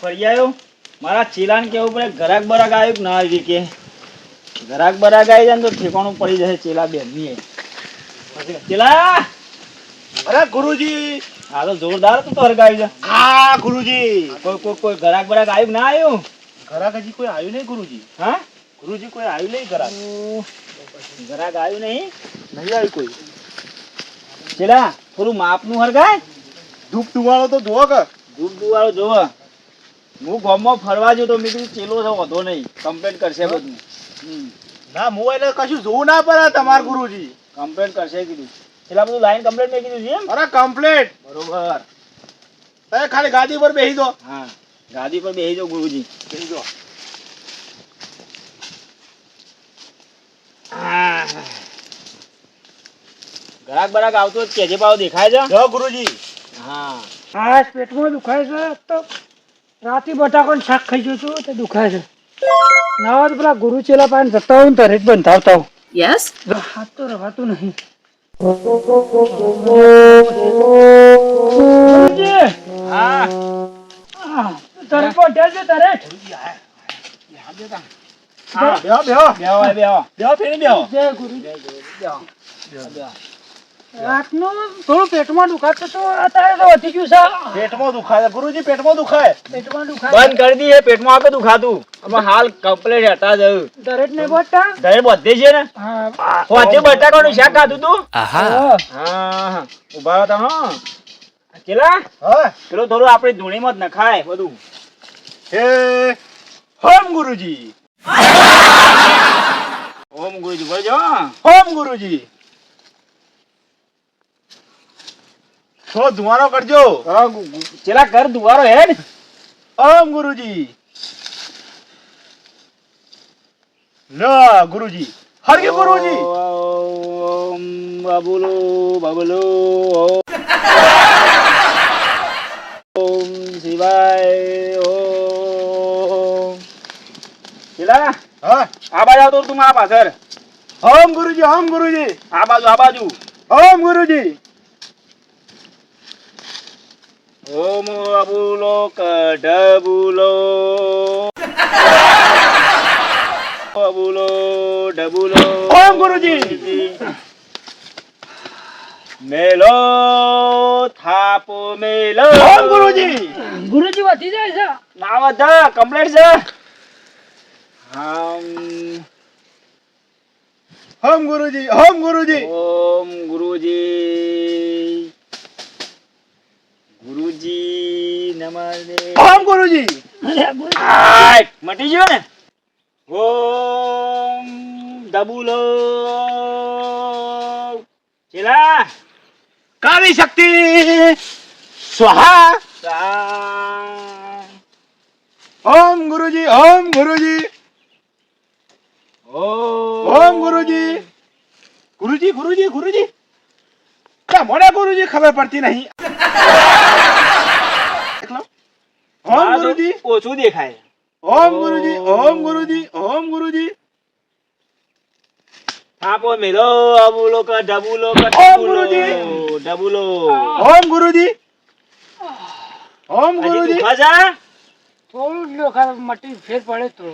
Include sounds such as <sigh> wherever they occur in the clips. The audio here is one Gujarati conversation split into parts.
ફરી આવ્યો? મારા ચેલાને કેવું પડે ઘરાક બરાક આવ્યું કે ના આવી કે? ઘરાક બરાક આવી જાય ને તો ઠેકાણું પડી જશે ચેલા બેનની ચેલા! અરે ગુરુજી! હા તો જોરદાર તો તો હરગાવી છે હા ગુરુજી! કોઈ કોઈ કોઈ ઘરાક બરાક આવ્યું ના આવ્યું? ઘરાક હજી કોઈ આવ્યું નહીં ગુરુજી? હા? ગુરુજી કોઈ આવ્યું નહીં ઘરાક ઘરાક આવ્યું નહીં? નહીં આવ્યું કોઈ. ચેલા થોડું માપનું હરગાય. ધૂપ ધુવાળો તો ધોવા કર ધૂપ ધુવાળો જોવો. હું ગામમાં ફરવા જો તો મેં કીધું ચેલો છે વધો નહીં. કમ્પ્લેન કરશે બધું. ના હું એટલે કશું જોવું ના પડે તમાર ગુરુજી. કમ્પ્લેન કરશે કીધું. પેલા બધું લાઈન કમ્પ્લેન મેં કીધું છે એમ? અરે કમ્પ્લીટ બરોબર. તમે ખાલી ગાદી પર બેસી દો. હા ગાદી પર બેસી દો ગુરુજી. બેસી દો. ગરાક બરાક આવતો જ કેજે પાવ દેખાય છે? જો ગુરુજી. હા. હા પેટમાં દુખાય છે તો રાતે બટાકોને શાક ખાઈ ગયો છું તો દુખાય છે. નાવા તો પેલા ગુરુ ચેલા પાસે જતા હોય ને તરત બંધાવતા હું યસ હાથ તો રવાતું નહીં. તરત બંધાય છે તરત હા બેહો બેહો. બેહો બેહો. બેહો ફેરી બેહો. જય ગુરુ. રાતનું થોડું પેટમાં દુખાતું તો અત્યારે તો વધી ગયું છે. પેટમાં દુખાય ગુરુજી પેટમાં દુખાય? પેટમાં દુખાય. બંધ કરી દી પેટમાં આપે દુખાતું. અમે હાલ કમ્પ્લેટ હતા જ દરેક ને બટા ઘરે બધે છે ને? હા. હોજે બટાકાનું શાક ખાધું તું? હા. હા ઊભા હતા હા. કેલા હા. પેલું થોડું આપણી ધૂણીમાં જ નખાય બધું. હે. હોમ ગુરુજી. <laughs> ઓમ ગુરુજી બોલજો ઓમ ગુરુજી. થોડો ધુવારો કરજો. ચેલા કર ધુવારો હે ને? ઓમ ગુરુજી. લા ગુરુજી. હરકે ગુરુજી. ઓમ બબુલો બબુલો ઓમ શિવાય ઓમ ચેલા હા. આ બાજુ આવતો તું મારા પાછળ. ઓમ ગુરુજી ઓમ ગુરુજી. આ બાજુ આ બાજુ. ઓમ ગુરુજી. ઓમ અબુલો કઢબુલો. અબુલો ડબુલો. ઓમ ગુરુજી. મેલો થાપો મેલો. ઓમ ગુરુજી. ગુરુજી વધી જાય છે. ના બધા કમ્પ્લીટ છે. હમ. ઓમ ગુરુજી ઓમ ગુરુજી. ઓમ ગુરુજી. ગુરુજી નમસ્તે. ઓમ ગુરુજી. મટી ગયો ને? ઓમ દબુલો. ચેલા? કાળી શક્તિ? સ્વાહા. સા ઓમ ગુરુજી ઓમ ગુરુજી. ઓમ. ઓમ ગુરુજી. ગુરુજી ગુરુજી ગુરુજી. કા મને ગુરુજી ખબર પડતી નહીં? ઓમ ગુરુજી. ઓછું દેખાય. ઓમ ગુરુજી ઓમ ગુરુજી ઓમ ગુરુજી. થાપો મેલો અબુલો ક ડબુલો ક ઓમ ડબુલો ગુરુજી. ડબુલો. ઓમ ગુરુજી. ઓમ ગુરુજી. દુખા થોડું જ લોખા મટી ફેર પડે તો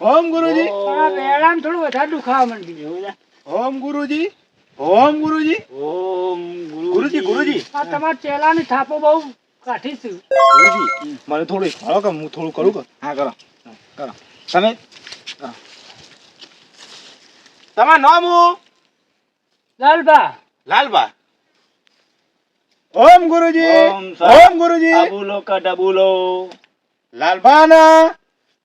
ઓમ ગુરુજી. આ વેળામાં થોડું વધારે દુખાવા માંડી એવું ઓમ ગુરુજી. ઓમ ગુરુજી. ઓમ ગુરુજી ગુરુજી. આ તમારા ચેલાની થાપો બહુ ગુરુજી મને થોડું ફાળો કે હું થોડું કરું કે? હા કરો. કરો. તમે? તમારું નામ હું? લાલબા. લાલબા? ઓમ ગુરુજી. ઓમ ગુરુજી. અબુલો ક ડબુલો લાલબાના.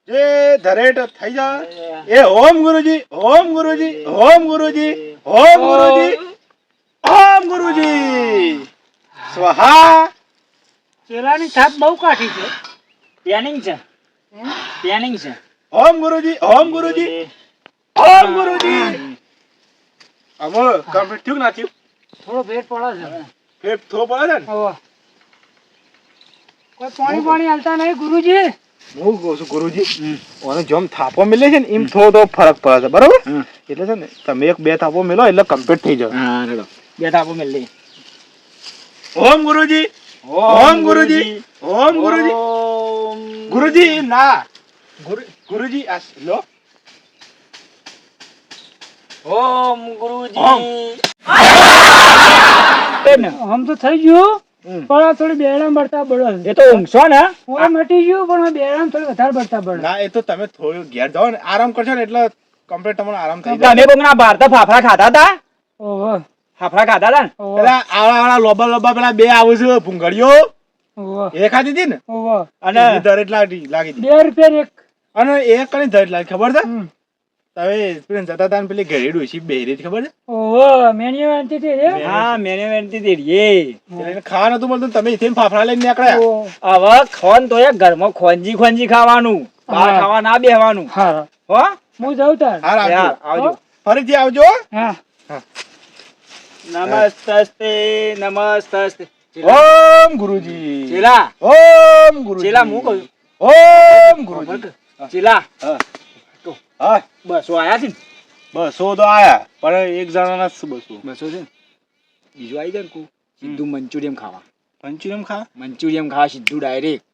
જે ધરેટ થઈ જા. એ. ઓમ ગુરુજી ઓમ ગુરુજી ઓમ ગુરુજી ઓમ ગુરુજી. ઓમ. ગુરુજી. સ્વાહા. ચેલાની થાપ બહુ કાઠી છે. પ્લાનિંગ છે. પ્લાનિંગ છે. ઓમ ગુરુજી ઓમ ગુરુજી. ઓમ ગુરુજી. અમો કમ્પ્લીટ થયું ના થયું? થોડો ફેર પડે છે. ફેર થો પડે છે ને? કોઈ પાણી પાણી હાલતા નહીં ગુરુજી? હું કહું છું ગુરુજી ઓને જેમ થાપો મિલે છે ને એમ થોડો ફરક પડે છે બરાબર? એટલે છે ને તમે એક બે થાપો મિલો એટલે કમ્પ્લીટ થઈ જાય બે થાપો મેલ ઓમ ગુરુજી ઓમ ગુરુજી ઓમ ગુરુજી. ગુરુજી ના. ગુરુજી આ લો. ઓમ ગુરુજી. આમ તો થઈ ગયું. પણ આ થોડી બેરામ બળતા બળે એ તો ઊંઘશો ને? ઓમ મટી ગયું પણ આ બેરામ થોડી વધારે બળતા બળે ના એ તો તમે થોડું ઘેર જાઓ ને આરામ કરશો ને એટલે કમ્પ્લીટ તમને આરામ થઈ જાય. તમે કોકના બહાર તો ફાફડા ખાતા હતા? ઓહો. ફાફડા ખાધા હતા ને? પેલા આવડા આવડા લોબા લોબા પેલા બે આવું છે ભૂંગળીઓ. એ ખાધી હતી ને? અને દરેક લાગી લાગી બે રૂપિયા એક. અને એક કઈ દરેક લાગી ખબર છે? તમે હતા પેલી ઘેરી ખબર ઓહો રે હા? એટલે ખાવા નતું મળતું તમે ફાફડા લઈને નીકળ્યા. હવે ખોન તો એ ઘરમાં ખોંજી ખોંજી ખાવાનું બહાર હા. ખાવા ના બેહવાનું. હા. હો? હું જાઉં તાર. આવજો. આવજો. ફરીથી આવજો હા. નમસ્તે નમસ્તે ઓમ ગુરુજી. ચેલા. ઓમ ગુરુજી. ચેલા હું કહું? ઓમ ગુરુજી. ચેલા. હા. બસો આયા છે ને? બસો તો આયા પણ એક જણાના જ બસો? બસો છે ને? બીજું આવી જાય ને કુ સીધું મંચુરિયમ ખાવા. મંચુરિયમ ખા? મંચુરિયમ ખાવા સીધું ડાયરેક્ટ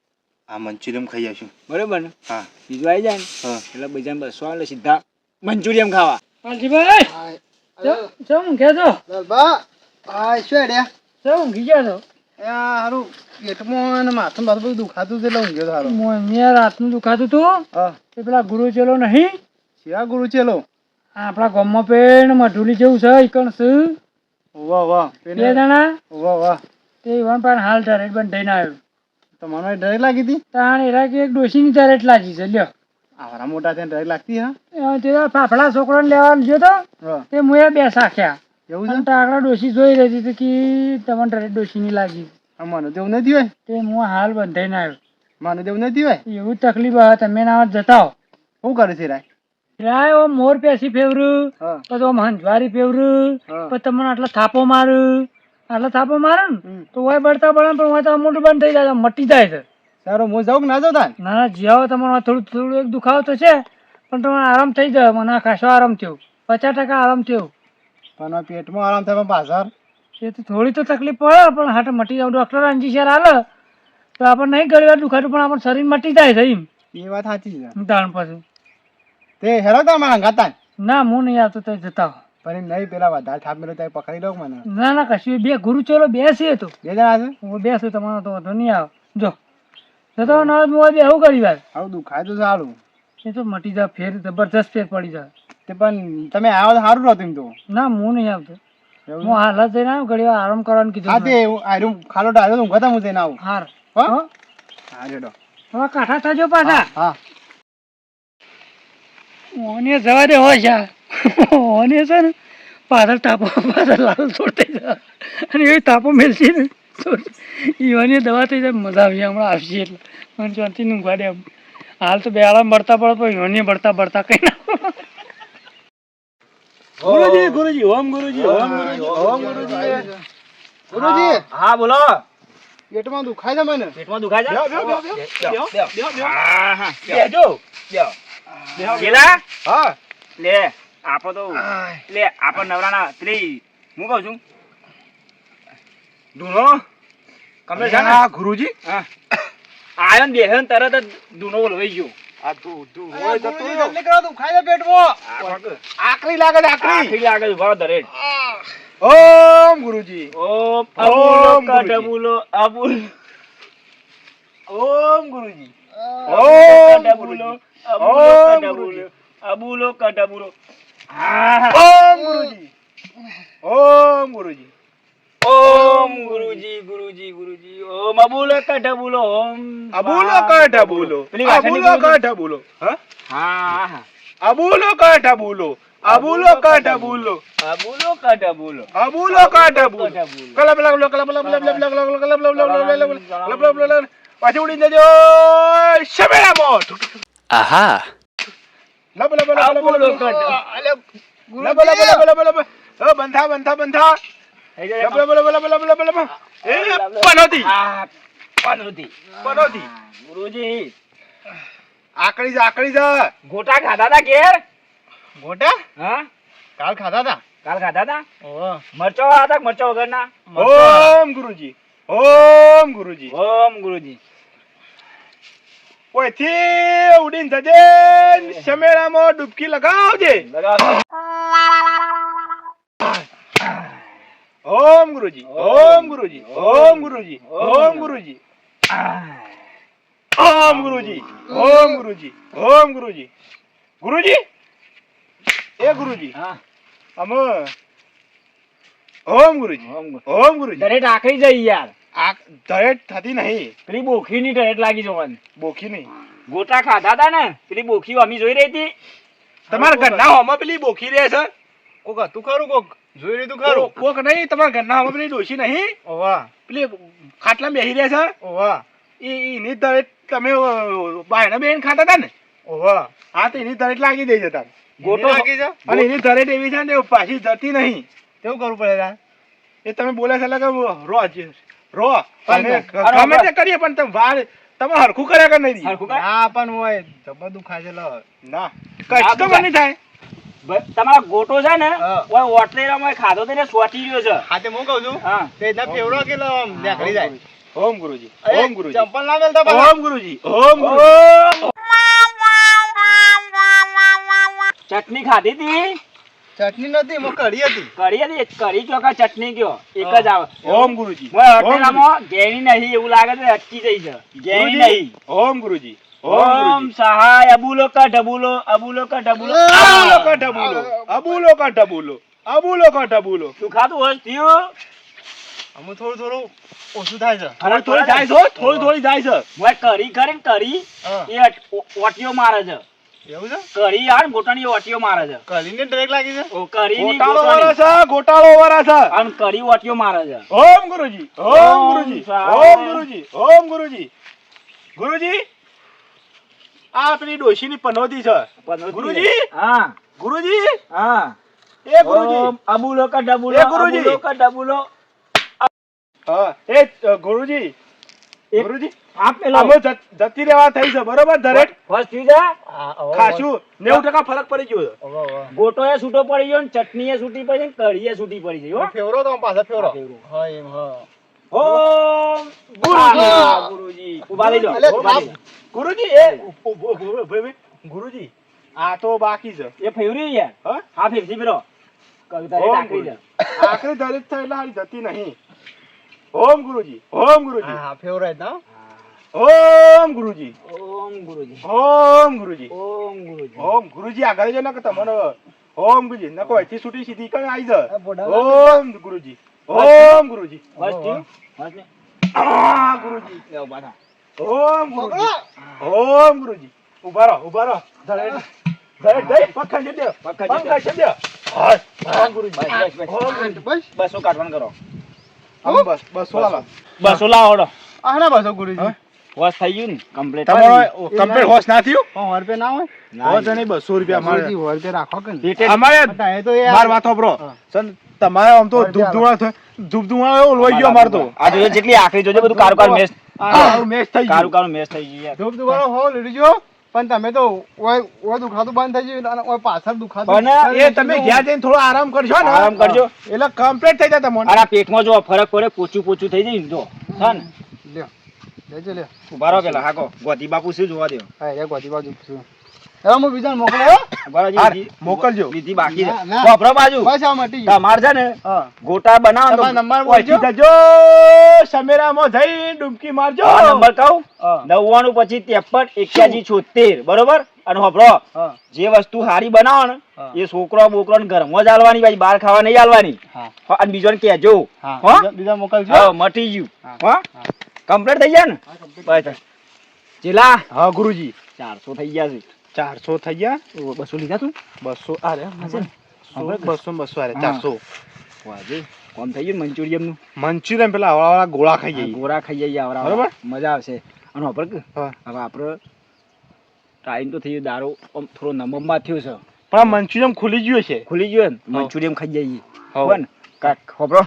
હા મંચુરિયમ ખાઈ જશું બરોબર ને? હા. બીજું આવી જાય ને એટલે બીજા બસો આવે સીધા મંચુરિયમ ખાવા. પાલજીભાઈ ચમ ઊંઘ્યા છો દરબા આ શું ઊંઘી ગયા છો. હારું પેટમાં અને માથું માથું બધું દુખાતું છે એટલે ઊંઘ્યો હારો. મેં રાતનું દુખાતું હતું હા. એ પેલા ગુરુ ચેલો નહીં. શિવા ગુરુ ચેલો? આપણા ગામમાં પેણ મઢુલી જેવું છે ઈકણ શું વાહ વાહ બે જણા? વાહ વાહ. તે પણ હાલ ધરેટ બંધ થઈને આવ્યો. તમારે લાગી હતી? તાણ એરા કે એક ડોસીની ધરેટ લાગી છે લ્યો. આવરા મોટા થઈને ડર લાગતી હા? તે ફાફડા છોકરાને લેવા ગયો તો તે મુએ બે સાખ્યા એવું છે? ટાકડા ડોશી જોઈ રહી હતી કે તમને ડરે ડોસી ની લાગી. મને તેવું નથી હોય? તે હું હાલ બંધાઈ ના આવ્યો. મને તેવું નથી હોય? એવું તકલીફ આવે તમે ના જતા હો શું કરે છે રાય? રાય ઓ મોર પેસી ફેવરું પછી ઓમ હંજવારી ફેવરું પછી તમને આટલા થાપો મારું. આટલા થાપો મારે ને તો હોય બળતા બળે પણ હોય તો મોટું બંધ થઈ જાય મટી જાય છે. સારું હું જાઉં ના જાઉં તાન? ના ના જ્યાં તમારો થોડું થોડું એક દુખાવો તો છે પણ તમારે આરામ થઈ જાય મને આ ખાસો આરામ થયો. પચાસ ટકા આરામ થયો. પણ પેટમાં આરામ થાય પણ પાછળ? એ તો થોડી તો તકલીફ પડે પણ હાટ મટી જાવ ડૉક્ટર અંજી શેર હાલે તો આપણને નહીં વાર દુખાતું પણ આપણને શરીર મટી જાય છે એમ. એ વાત સાચી છે. તાણ પછી. તે હેરો તા મારા ગાતા ના હું નહીં આવતો તો જતા. પણ નહીં પેલા વધારે ઠાપ મેળો ત્યાં પકડી લો મને? ના ના કશું બે ગુરુ ચલો બેસીએ તો. બે જણા છે? હું બેસું તમારો તો વાંધો નહીં આવે. જો. જતો ના હું બે એવું કરી વાર આવું દુખાય તો સારું. એ તો મટી જાય ફેર જબરજસ્ત ફેર પડી જાય. તે પણ તમે આવો તો સારું રહેતું તો. ના હું નહીં આવતો. હું હાલ જઈને આવ્યો ઘડી વાર આરામ કરવાનું હા તે હું આયરું ખાલો ડાળ્યો ઊંઘા તા હું જઈને આવું. હાર. હો? હો? હા રેડો. હવે કાઠા થાજો પાછા. હા ઓને જવા દે હોય છે ઓને છે ને પાછળ તાપો પાછળ લાલ છોડ થઈ જાય અને એ તાપો મેલશે ને. ઈવાની દવા થઈ જાય મજા આવી હમણાં આવશે એટલે. મને ચોથી ઊંઘવા દે એમ. હાલ તો બે આરામ બળતા પડે પણ ઈવાની બળતા બળતા કઈ ના ગુરુજી ગુરુજી ઓમ ગુરુજી ઓમ ગુરુજી ઓમ ગુરુજી. ગુરુજી. હા બોલો. પેટમાં દુખાય છે મને? પેટમાં દુખાય છે. પેલા હા લે આપો તો. લે આપો નવરાના ત્રી. હું કહું છું ધૂનો કમલે છે હા ગુરુજી. હા. આયો ને બેહ્યો તરત જ ધૂનો ઓલવાઈ ગયો. આ તું તું હોય તો તું જલ્દી કરો દુખાય છે પેટમાં. આ આકરી લાગે છે આકરી. આકરી લાગે છે ભાવ દરેક. ઓમ ગુરુજી. ઓમ ઓમ અબુલો. કડબુલો અબુલ ઓમ ગુરુજી. ઓમ કડબુલો ઓમ અબુલો કડબુલો અબુલો. કડબુલો હા. ઓમ ગુરુજી. ઓમ ગુરુજી. ઓમ ગુરુજી ગુરુજી ગુરુજી ઓમ અબુલો કાઢા બોલો ઓમ અબુલો કાઢા બોલો અબુલો કાઢા બોલો હા હા અબુલો કાઢા બોલો અબુલો કાઢા બોલો અબુલો કાઢા બોલો અબુલો કાઢા બોલો કલબ લગ લો કલબ લબ લબ લબ લગ લો કલબ લબ લબ લબ લબ લબ લબ લબ લબ પાછી ઉડી જજો શમેલા મોટ આહા લબ લબ લબ લબ અબુલો લબ લબ લબ લબ લબ લબ બંધા બંધા બંધા ઓમ ગુરુજી. ઓમ ગુરુજી. ઓમ ઉડીને જજે શમેળામાં ડૂબકી લગાવજે. લગાવો. ઓમ ગુરુજી ઓમ ગુરુજી ઓમ ગુરુજી ઓમ ગુરુજી. ઓમ ગુરુજી ઓમ ગુરુજી ઓમ ગુરુજી. ગુરુજી? એ ગુરુજી. હા. અમે ઓમ ગુરુજી ઓમ ગુરુ. ઓમ ગુરુજી. દરેક આખરી જઈ યાર. આ દહેજ થતી નહીં. પેલી બોખીની દરેક લાગી જવાની. બોખી નહીં. ગોટા ખાધા તા ને પેલી બોખી અમી જોઈ રહી હતી. તમારા ઘરના હોમાં પેલી બોખી રહે છે? કોક હતું ખરું કોક? જોઈ લીધું ખરું? કોક નહીં તમારા ઘરના હવે પેલી ડોશી નહીં? ઓવા. પેલી ખાટલા બેસી રહ્યા છે? ઓવા. ઈ ઈની દરેક તમે બાયના બેન ખાતા હતા ને? ઓવા. હા તો એની દરેટ લાગી દઈ તાર. ગોટો લાગી છે? અને એની દરેટ એવી છે ને પાછી જતી નહીં. કેવું કરવું પડે તાર? એ તમે બોલે છે એટલે કે રો જ- રો. ગમે તે કરીએ પણ તમે વાર તમે હરખું કર્યા કે નહીં? હરખું ના પણ હોય જબર દુખાય છે લો. ના. કઈ તો બની થાય. તમારો ગોટો છે ને હા. ઓટલેરા માં ખાધો તેને સોટી રહ્યો છે. હા તે હું કહું છું હા. તે ના પેવડો કે લો આમ નીકળી જાય? ઓમ ગુરુજી. ઓમ ગુરુજી. ચંપલ ના મેલતા. ઓમ ગુરુજી. ઓમ ગુરુજી. ચટણી ખાધી હતી ચટણી નથી મો કઢી હતી. કઢી હતી? કઢી ચોકા ચટણી કયો એક જ આવે. ઓમ ગુરુજી. ઓય ગુરુજી. ઘેરી નહીં એવું લાગે છે અટકી જઈ છે. ઘેરી નહીં. ઓમ ગુરુજી. ઓમ સહાય અબુલો કા ઢબુલો અબુલો કા ઢબુલો અબુલો કા ઢબુલો અબુલો કા ઢબુલો અબુલો કા ઢબુલો. તું ખાતું હોય? થયું અમુ થોડું થોડું ઓછું થાય છે. થોડું થોડું થાય છે થોડું થોડું થાય છે. મોય કરી કરીને કરી એ ઓટીઓ મારે છે. એવું છે? કરી યાર ગોટાની ઓટીઓ મારે છે. કઢીને ડ્રેક લાગી છે? ઓ કરી ગોટાળો વાળા છે ગોટાળો વાળા છે. અને કરી ઓટીઓ મારે છે. ઓમ ગુરુજી ઓમ ઓમ ગુરુજી ઓમ ગુરુજી ઓમ ગુરુજી. ગુરુજી આ આપણી ડોશીની પનોતી છે. ગુરુજી? હા. ગુરુજી? હા. એ ગુરુજી. અબુલો કા ડબુલો એ ગુરુજી. અબુલો કા ડબુલો. હા. એ ગુરુજી. ગુરુજી. આપ પેલો અમે જતી રહેવા થઈ છે બરોબર દરેક? ફર્સ્ટ થયું છે હા, હવે- ખાસું નેવું ટકા ફરક પડી ગયો છે. હવે- હવે. ગોટો એ છૂટો પડી ગયો ને ચટણી એ છૂટી પડી ને કઢી એ છૂટી પડી ગઈ હો. ફેવરો તો પાછા ફેવરો. હા, ફેવરો. હા એમ હા. ઓમ ગુરુજી. ગુરુજી. ઊભા રહી જાઓ. ગુરુજી એ. ગુરુજી આ તો બાકી છે. એ ફેવરી યાર હા? હા ફેરથી ફેરો કવિતા ઓમ ટાંકરી ગુરુજી. દે આખરી દરેક થાય એટલે હારી જતી નહીં. ઓમ ગુરુજી ઓમ ગુરુજી. હા હા ફેવરો જ ના ઓમ ગુરુજી. ઓમ ગુરુજી. ઓમ ગુરુજી. ઓમ ગુરુજી. ઓમ ગુરુજી આગળ જો નકર તમને ઓમ ગુરુજી નકો અહીંથી છૂટી સીધી કઈ આવી આ ઓમ ગુરુજી. ઓમ ગુરુજી. બસ થયું બસ આ ગુરુજી. લે ઊભા થા ઓમ ગુરુજી. ઓમ ગુરુજી. ઊભા રહો ઊભા રહો. ધડે ધડે ધડે પગ ખેંચી દે. પગ ખેંચી દે. હા ઓમ ગુરુજી. બસ બસ બસ. બસ બસો. કાઢવાનું કરો? બસ બસ વાલા બસો. લાવો આ ના પાછો ગુરુજી. હા? વસ થઈ ગયું ને કમ્પ્લીટ તમારો કમ્પ્લીટ હોશ ના થયું? પણ રૂપિયા ના હોય? હોશ નહીં બસો રૂપિયા ગુરુજી મારે. સો રૂપિયા રાખો કે અમારે માર વાત સન તમારે આમ તો ધૂપ ધુવા થાય. ધૂપ ધુવા લોહી ગયો અમારે તો. આ જોજો જેટલી આખરી જોજો બધું કારુકાર કારું મેચ મેચ થઈ ગયું. કારુકાર મેચ થઈ ગયું યાર. ધૂપ ધુવા હો લીધો પણ તમે તો ઓય ઓય દુખાતું બંધ થઈ ગયું અને ઓય પાછળ દુખાતું પણ એ તમે ઘેર જઈને થોડો આરામ કરજો ને. આરામ કરજો. એટલે કમ્પ્લીટ થઈ જાય તમને. આ પેટમાં જો ફરક પડે પોચું પોચું થઈ જાય ને જો હા લેજો લ્યો ઊભા રહો પેલા હાકો. ગોતી બાપુ શું જોવા દો હા એ ગોતી બાજુ છું. હવે હું બીજાને મોકલ્યો ઊભા રહો, હાર, વિધિ- મોકલજો. વિધિ બાકી છે. વાપરો બાજુ. બસ આ મટી તમાર છે ને ગોટા બનાવો તમારો નંબર બોલજો. જજો સમેરામાં જઈ ડૂબકી મારજો. નંબર કહું? હા. નવ્વાણું પછી ત્રેપન એક્યાસી છોતેર. બરોબર? અને હોભળો જે વસ્તુ હારી બનાવો ને એ છોકરો બોકરો ને ઘરમાં જ આલવાની ભાઈ બહાર ખાવા નહીં આલવાની અને બીજો કહેજો. હા. બીજા- બીજા મોકલજો. મટી ગયું. હા. કમ્પ્લીટ થઈ ગયા ને? બસ. ચેલા? હા ગુરુજી. ચારસો થઈ ગયા છે. ચારસો થઈ ગયા? બસો લીધા તું? બસો અરે બસો બસો અરે ચારસો. વાજે. કોમ થઈ ગયું મંચુરિયમનું મંચુરિયન પેલા આવડાવાળા ગોળા ખાઈ જઈએ ગોળા ખાઈ જઈએ આવરા બરાબર? મજા આવશે. અને આપણે હવે આપણે ટાઈમ તો થઈ ગયો દારૂ આમ થોડો નમમમાં થયો છે. પણ આ મંચુરિયન ખુલી ગયું છે ખુલી ગયું. મંચુરિયમ ખાઈ જઈએ. હા. ને? કાક ખબરો.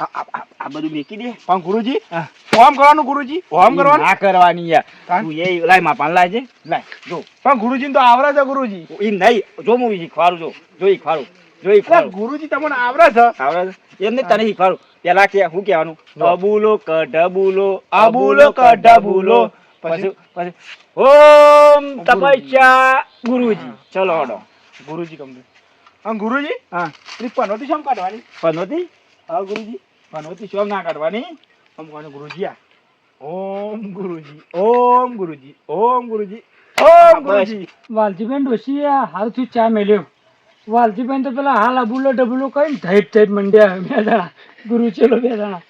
આ બધું મેકી દે. પણ ગુરુજી. ઓમ કરવાનું ગુરુજી? ઓમ કરવાનું? ના કરવાની યાર. તું એ લાય માપાન લાય છે. લાય જો. પણ ગુરુજી તો આવરા છે ગુરુજી. એ નહીં. જો હું શીખવાડું જો. જો શીખવાડું જો શીખવાડું ગુરુજી તમને આવરા છે? આવરા છે? એમને તને શીખવાડું પેલા કે શું કહેવાનું? અબુલો કઢબુલો અબુલો કઢબુલો પછી પછી? ઓમ તપસ્યા ગુરુજી. ચલો હડો. ગુરુજી કમ હા ગુરુજી? હા. પનોતી શેમ કાઢવાની? પનોતી? હા ગુરુજી. પનોતી શોમ ના કાઢવાની ઓમ કોને ગુરુજી આ? ઓમ ગુરુજી ઓમ ગુરુજી ઓમ ગુરુજી ઓમ ગુરુજી. વાલજીબેન ડોશી આ હાલથી ચા મેલ્યો. વાલજીબેન તો પેલા હાલ અબુલો ડબુલો કઈ ધૈટ ધૈટ મંડ્યા બે જણા. ગુરુ ચેલો બે જણા.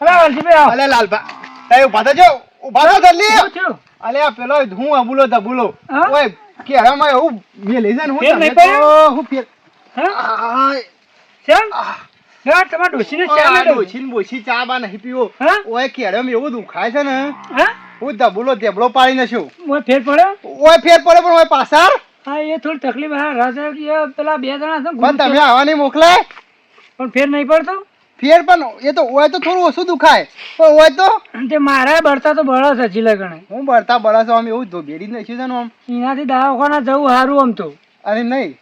અરે વાલજીભાઈ અલે લાલભા એ ઊભા થજો ઊભા થો જલ્દી અલે આ પેલો હું અબુલો ધબુલો હા? ઓય કેરામાં એવું મેલી છે ને હું નહીં પડ્યો? હું ફેર હા? આય, ના, તમારા ડોશીને ચા આ મેલ્યો. ચા બા નહીં પીવો. ઓય કેરામાં એવું દુખાય છે ને હું? ધબુલો ધેબડો પાડી નાખ્યો. મોય ફેર પડ્યો? ઓય ફેર પડે પણ ઓય પાછળ? હા, એ થોડી તકલીફ હા રાજા પેલા બે જણા છે પણ તમે ચેલો. આવા પણ ફેર નહીં પડતો? ફેર પણ એ તો ઓય તો થોડું ઓછું દુખાય. પણ ઓય તો? તે મારા બળતા તો બળસ છે લગણે હું બળતા બળા આમ એવું ધોબેડી નાખ્યું છે ને આમ. એનાથી દવાખાના જવું સારું આમ તો. અરે નહીં.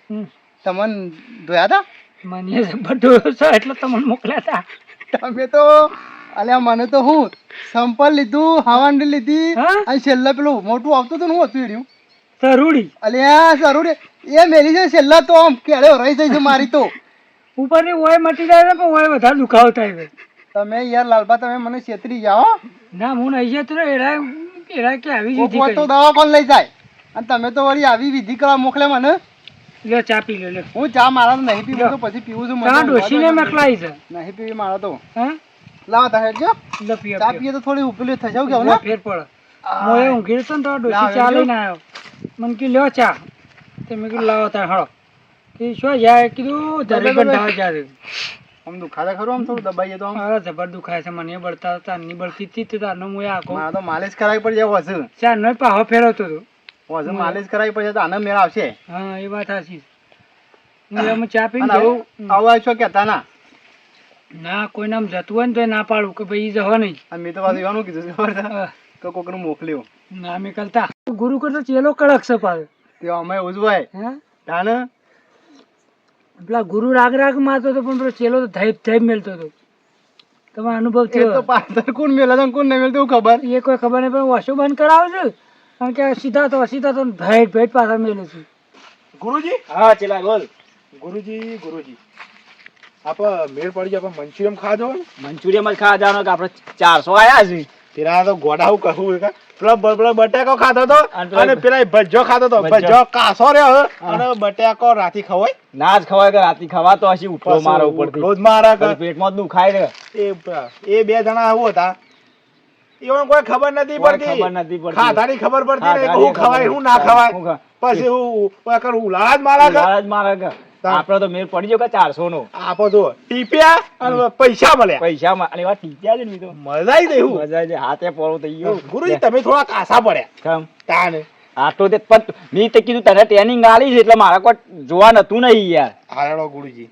તમને ધોયા હતા? મને બધું છે એટલે તમને મોકલ્યા હતા તમે તો અલ્યા મને તો હું સંપલ લીધું હવાંડી લીધી અને છેલ્લા પેલું મોટું આવતું હતું ને હું હતું એર્યું તરુડી અલ્યા જરૂર એ મેલી છે છેલ્લા તો આમ કેળે રહી જાય છે મારી તો. ઉપરની ઓય મટી જાય ને પણ ઓય વધારે દુખાવો થાય તમે યાર લાલબા તમે મને છેતરી જાઓ. ના હું નહીં જતો રહ્યો એરા એરા કે આવી વિધિ તો દવા કોણ લઈ જાય. અને તમે તો વળી આવી વિધિ કરવા મોકલે મને. લ્યો ચા પી લે લ્યો હું ચા મારા તો નહીં પીવું તો પછી પીવું છું તમારા તો ડોશીને છે. નહીં પીવી મારા તો. હા? લાવ તા હેડજો લો પીઓ ચા પીએ. તો થોડી ઉપલી થઈ જાવ કેવું ને? ફેર પડે. મોએ ઊંઘી છે ને તો ડોસી ચા. લઈને આવ્યો. મને કી લ્યો ચા. તે મેં કીધું લાવો તા હળો કે શું જાય કીધું ધરે. બંધાવા જાય આમ દુખાતા ખરું આમ થોડું દબાઈએ તો અરે જબર દુખાય છે મને બળતા હતા ની બળતી હતી તે તારનો મુએ આખો. મારા તો માલિશ કરાવી પડી જાવ વસુ ચા નો પાહો ફેરવતો હતો વસુ માલિશ કરાવી પડશે તો આને મેળ આવશે. હા એ વાત સાચી અમે હું ચા પીને અને આવું આવું છો કેતા ના? ના કોઈ નામ જતું હોય ને તો ના પાડું કે ભાઈ જવા નહીં. મેં તો પાછું એવાનું કીધું. તો કોકનું મોકલ્યું. ના મેં કરતા. ગુરુ કરતો ચેલો કડક છે પાછો. તે અમે ઉજવાય હે? તાને? પેલા ગુરુ રાગ રાગ મારતો હતો પણ પેલો ચેલો તો ધૈપ ધૈપ મેલતો હતો. તમારો અનુભવ એ તો થયો પાછળ કોણ મેલે ને કોણ નહીં મેલતું ખબર? એ કોઈ ખબર નહીં પણ વોશો બંધ કરાવજો છે? કારણ કે સીધા તો સીધા તો ભેટ ભેટ પાછળ મેલે છે. ગુરુજી? હા ચેલા બોલ. ગુરુજી ગુરુજી. આપ મેળ પડી આપ મંચુરિયમ ખાધો મંચુરિયમ જ ખાવા જવાનો કે આપણે ચારસો આયા છે પેલા તો ગોડા કહું કે પેલો બ- પેલો બટાકો ખાતો તો અને પેલા ભજ્જો ખાતો તો. ભજ્જો. ભજ્જો કાસો રહ્યો અને બટાકો રાતી ખવાય. ના જ ખવાય કે રાતી ખવાતો હશે ઉઠો મારા ઉપર રોજ મારા પેટમાં દુખાય રે એ એ બે જણા આવું હતા. એમને કોઈ ખબર નથી પડતી. ખબર નથી પડતી. ખાધાની ખબર પડતી નહીં હું ખવાય હું ના ખવાય. પછી હું હું લાજ મારા કે લાલ જ મારે કે આપડે તો મેળ પડી ગયો કે ચારસો નો આપો તો ટીપ્યા અને પૈસા મળ્યા. પૈસા અને એવા ટીપ્યા છે ને તો. મજા આવી ગઈ મજા આવી. હાથે પોળો થઈ ગયો. ગુરુજી તમે થોડા કાસા પડ્યા. કેમ? તાને. આટલો તે પણ મેં તે કીધું તને ટ્રેનિંગ આલી છે એટલે મારા કોઈ જોવા નતું નહીં યાર. હારાડો ગુરુજી.